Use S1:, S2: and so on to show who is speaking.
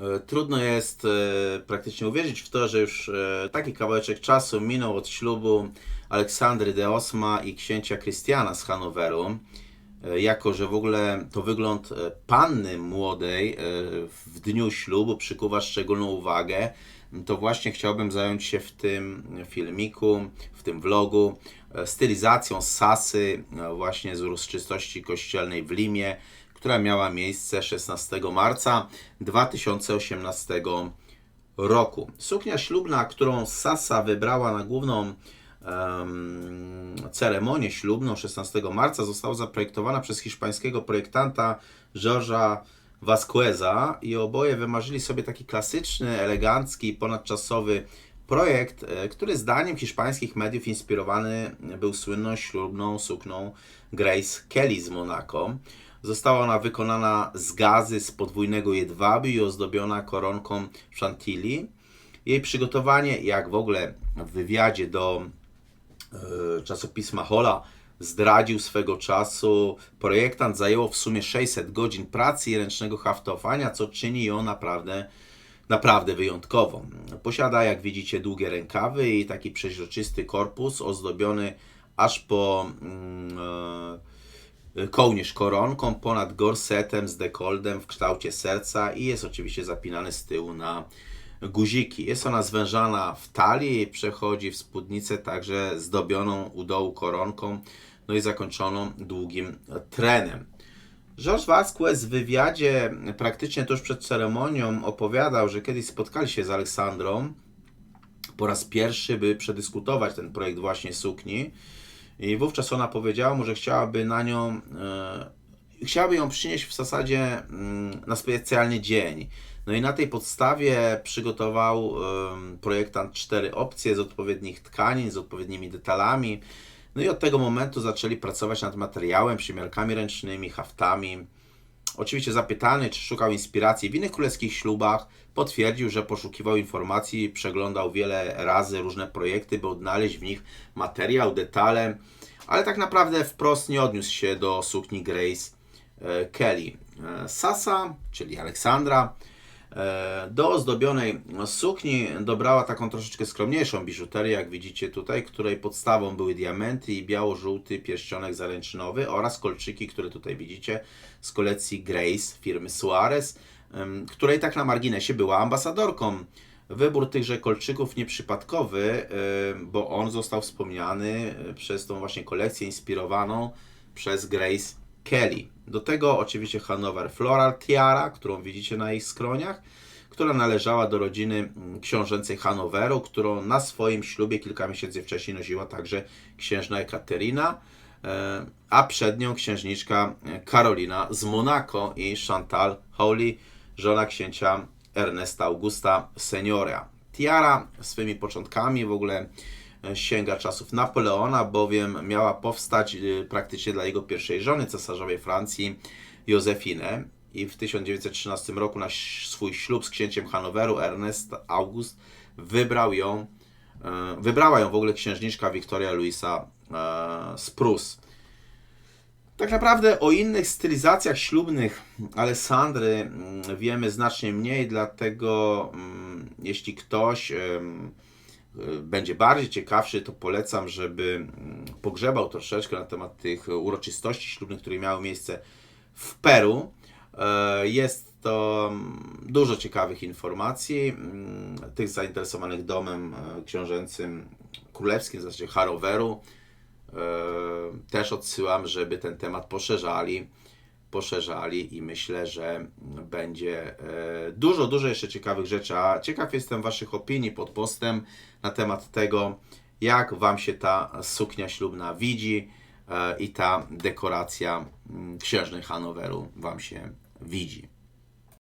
S1: E, Trudno jest e, praktycznie uwierzyć w to, że już e, taki kawałeczek czasu minął od ślubu Aleksandry de Osma i księcia Krystiana z Hanoweru. Jako, że w ogóle to wygląd panny młodej w dniu ślubu przykuwa szczególną uwagę, to właśnie chciałbym zająć się w tym filmiku, w tym vlogu stylizacją sasy właśnie z uroczystości kościelnej w Limie, która miała miejsce 16 marca 2018 roku. Suknia ślubna, którą Sasa wybrała na główną em, ceremonię ślubną 16 marca, została zaprojektowana przez hiszpańskiego projektanta George'a Vasqueza i oboje wymarzyli sobie taki klasyczny, elegancki, ponadczasowy projekt, e, który zdaniem hiszpańskich mediów inspirowany był słynną ślubną sukną Grace Kelly z Monaco. Została ona wykonana z gazy z podwójnego jedwabiu i ozdobiona koronką chantilly. Jej przygotowanie, jak w ogóle w wywiadzie do e, czasopisma Hola zdradził swego czasu, projektant zajęło w sumie 600 godzin pracy i ręcznego haftowania, co czyni ją naprawdę, naprawdę wyjątkową. Posiada, jak widzicie, długie rękawy i taki przeźroczysty korpus ozdobiony aż po mm, e, kołnierz koronką, ponad gorsetem z dekoldem w kształcie serca i jest oczywiście zapinany z tyłu na guziki. Jest ona zwężana w talii, przechodzi w spódnicę także zdobioną u dołu koronką, no i zakończoną długim trenem. Georges Vasquez w wywiadzie praktycznie tuż przed ceremonią opowiadał, że kiedyś spotkali się z Aleksandrą po raz pierwszy, by przedyskutować ten projekt właśnie sukni. I wówczas ona powiedziała mu, że chciałaby na nią, e, chciałaby ją przynieść w zasadzie mm, na specjalny dzień. No i na tej podstawie przygotował em, projektant cztery opcje z odpowiednich tkanin, z odpowiednimi detalami. No i od tego momentu zaczęli pracować nad materiałem, przymiarkami ręcznymi, haftami. Oczywiście zapytany, czy szukał inspiracji w innych królewskich ślubach, potwierdził, że poszukiwał informacji, przeglądał wiele razy różne projekty, by odnaleźć w nich materiał, detale, ale tak naprawdę wprost nie odniósł się do sukni Grace e, Kelly. E, Sasa, czyli Aleksandra, do ozdobionej sukni dobrała taką troszeczkę skromniejszą biżuterię, jak widzicie tutaj, której podstawą były diamenty i biało-żółty pierścionek zaręczynowy oraz kolczyki, które tutaj widzicie z kolekcji Grace firmy Suarez, której tak na marginesie była ambasadorką. Wybór tychże kolczyków nieprzypadkowy, bo on został wspomniany e, przez tą właśnie kolekcję inspirowaną przez Grace Kelly. Do tego oczywiście Hanover Floral Tiara, którą widzicie na ich skroniach, która należała do rodziny mm, książęcej Hanoweru, którą na swoim ślubie kilka miesięcy wcześniej nosiła także księżna Ekaterina, e, a przed nią księżniczka e, Karolina z Monaco i Chantal Hawley, żona księcia Ernesta Augusta Seniora. Tiara swymi początkami w ogóle sięga czasów Napoleona, bowiem miała powstać e, praktycznie dla jego pierwszej żony, cesarzowej Francji, Józefinę. I w 1913 roku na swój ślub z księciem Hanoweru Ernest August wybrał ją, e, wybrała ją w ogóle księżniczka Wiktoria Luisa e, z Prus. Tak naprawdę o innych stylizacjach ślubnych Alessandry mm, wiemy znacznie mniej, dlatego mm, jeśli ktoś będzie bardziej ciekawszy, to polecam, żeby mm, pogrzebał troszeczkę na temat tych uroczystości ślubnych, które miały miejsce w Peru. E, Jest to mm, dużo ciekawych informacji. mm, Tych zainteresowanych domem e, książęcym królewskim, zasadzie Haroweru, e, też odsyłam, żeby ten temat poszerzali, poszerzali i myślę, że będzie e, dużo, dużo jeszcze ciekawych rzeczy. A ciekaw jestem Waszych opinii pod postem na temat tego, jak Wam się ta suknia ślubna widzi e, i ta dekoracja mm, księżnej Hanoweru Wam się widzi.